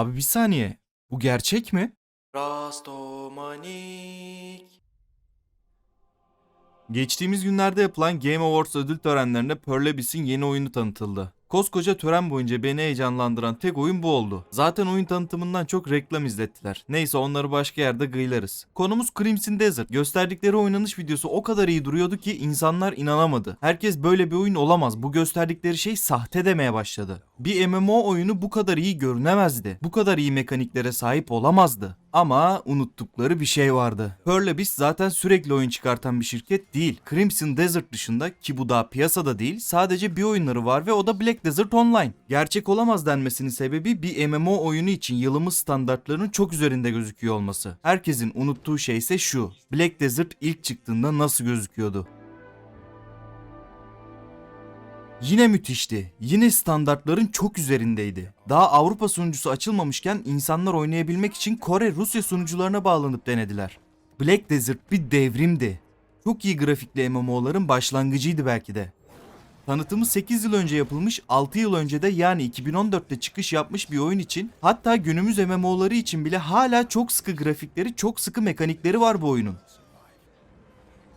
Abi bir saniye. Bu gerçek mi? Rastomanik. Geçtiğimiz günlerde yapılan Game Awards ödül törenlerinde Pearl Abyss'in yeni oyunu tanıtıldı. Koskoca tören boyunca beni heyecanlandıran tek oyun bu oldu. Zaten oyun tanıtımından çok reklam izlettiler. Neyse onları başka yerde gıylarız. Konumuz Crimson Desert. Gösterdikleri oynanış videosu o kadar iyi duruyordu ki insanlar inanamadı. Herkes böyle bir oyun olamaz. Bu gösterdikleri şey sahte demeye başladı. Bir MMO oyunu bu kadar iyi görünemezdi. Bu kadar iyi mekaniklere sahip olamazdı. Ama unuttukları bir şey vardı. Pearl Abyss zaten sürekli oyun çıkartan bir şirket değil. Crimson Desert dışında ki bu daha piyasada değil sadece bir oyunları var ve o da Black Desert Online. Gerçek olamaz denmesinin sebebi bir MMO oyunu için yılımız standartlarının çok üzerinde gözüküyor olması. Herkesin unuttuğu şey ise şu. Black Desert ilk çıktığında nasıl gözüküyordu? Yine müthişti. Yine standartların çok üzerindeydi. Daha Avrupa sunucusu açılmamışken insanlar oynayabilmek için Kore, Rusya sunucularına bağlanıp denediler. Black Desert bir devrimdi. Çok iyi grafikli MMO'ların başlangıcıydı belki de. Tanıtımı 8 yıl önce yapılmış, 6 yıl önce de yani 2014'te çıkış yapmış bir oyun için hatta günümüz MMO'ları için bile hala çok sıkı grafikleri, çok sıkı mekanikleri var bu oyunun.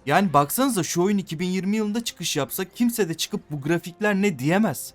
Yani baksanıza şu oyun 2020 yılında çıkış yapsa kimse de çıkıp bu grafikler ne diyemez.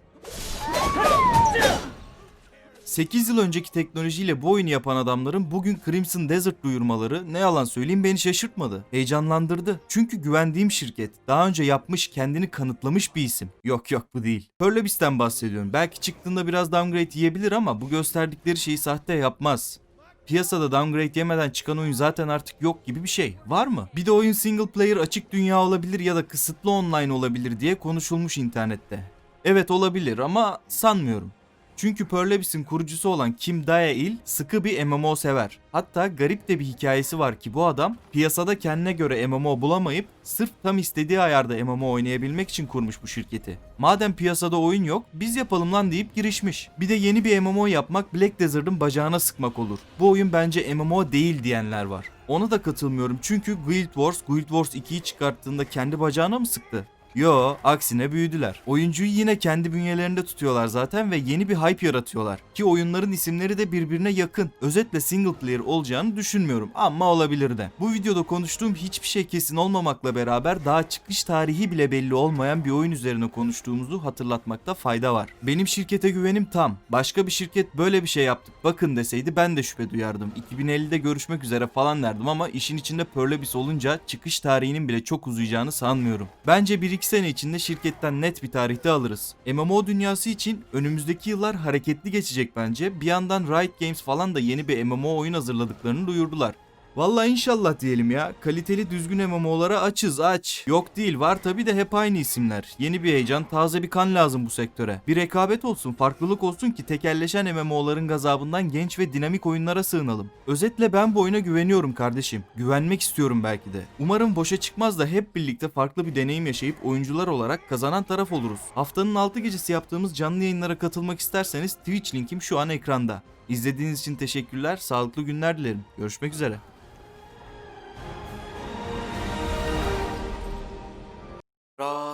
8 yıl önceki teknolojiyle bu oyunu yapan adamların bugün Crimson Desert duyurmaları ne yalan söyleyeyim beni şaşırtmadı. Heyecanlandırdı. Çünkü güvendiğim şirket. Daha önce yapmış kendini kanıtlamış bir isim. Yok yok bu değil. Pearl Abyss'ten bahsediyorum. Belki çıktığında biraz downgrade yiyebilir ama bu gösterdikleri şeyi sahte yapmaz. Piyasada downgrade yemeden çıkan oyun zaten artık yok gibi bir şey. Var mı? Bir de oyun single player açık dünya olabilir ya da kısıtlı online olabilir diye konuşulmuş internette. Evet olabilir ama sanmıyorum. Çünkü Pearl kurucusu olan Kim Dae-il sıkı bir MMO sever. Hatta garip de bir hikayesi var ki bu adam piyasada kendine göre MMO bulamayıp sırf tam istediği ayarda MMO oynayabilmek için kurmuş bu şirketi. Madem piyasada oyun yok biz yapalım lan deyip girişmiş. Bir de yeni bir MMO yapmak Black Desert'ın bacağına sıkmak olur. Bu oyun bence MMO değil diyenler var. Ona da katılmıyorum çünkü Guild Wars, Guild Wars 2'yi çıkarttığında kendi bacağına mı sıktı? Yo, aksine büyüdüler. Oyuncuyu yine kendi bünyelerinde tutuyorlar zaten ve yeni bir hype yaratıyorlar. Ki oyunların isimleri de birbirine yakın. Özetle single player olacağını düşünmüyorum ama olabilir de. Bu videoda konuştuğum hiçbir şey kesin olmamakla beraber daha çıkış tarihi bile belli olmayan bir oyun üzerine konuştuğumuzu hatırlatmakta fayda var. Benim şirkete güvenim tam. Başka bir şirket böyle bir şey yaptık bakın deseydi ben de şüphe duyardım. 2050'de görüşmek üzere falan derdim ama işin içinde Pearl Abyss olunca çıkış tarihinin bile çok uzayacağını sanmıyorum. Bence 1-2 sene içinde şirketten net bir tarihte alırız. MMO dünyası için önümüzdeki yıllar hareketli geçecek bence. Bir yandan Riot Games falan da yeni bir MMO oyun hazırladıklarını duyurdular. Vallahi inşallah diyelim ya. Kaliteli düzgün MMO'lara açız aç. Yok değil var tabi de hep aynı isimler. Yeni bir heyecan, taze bir kan lazım bu sektöre. Bir rekabet olsun, farklılık olsun ki tekelleşen MMO'ların gazabından genç ve dinamik oyunlara sığınalım. Özetle ben bu oyuna güveniyorum kardeşim. Güvenmek istiyorum belki de. Umarım boşa çıkmaz da hep birlikte farklı bir deneyim yaşayıp oyuncular olarak kazanan taraf oluruz. Haftanın 6 gecesi yaptığımız canlı yayınlara katılmak isterseniz Twitch linkim şu an ekranda. İzlediğiniz için teşekkürler, sağlıklı günler dilerim. Görüşmek üzere.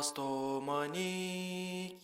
нас то маніть.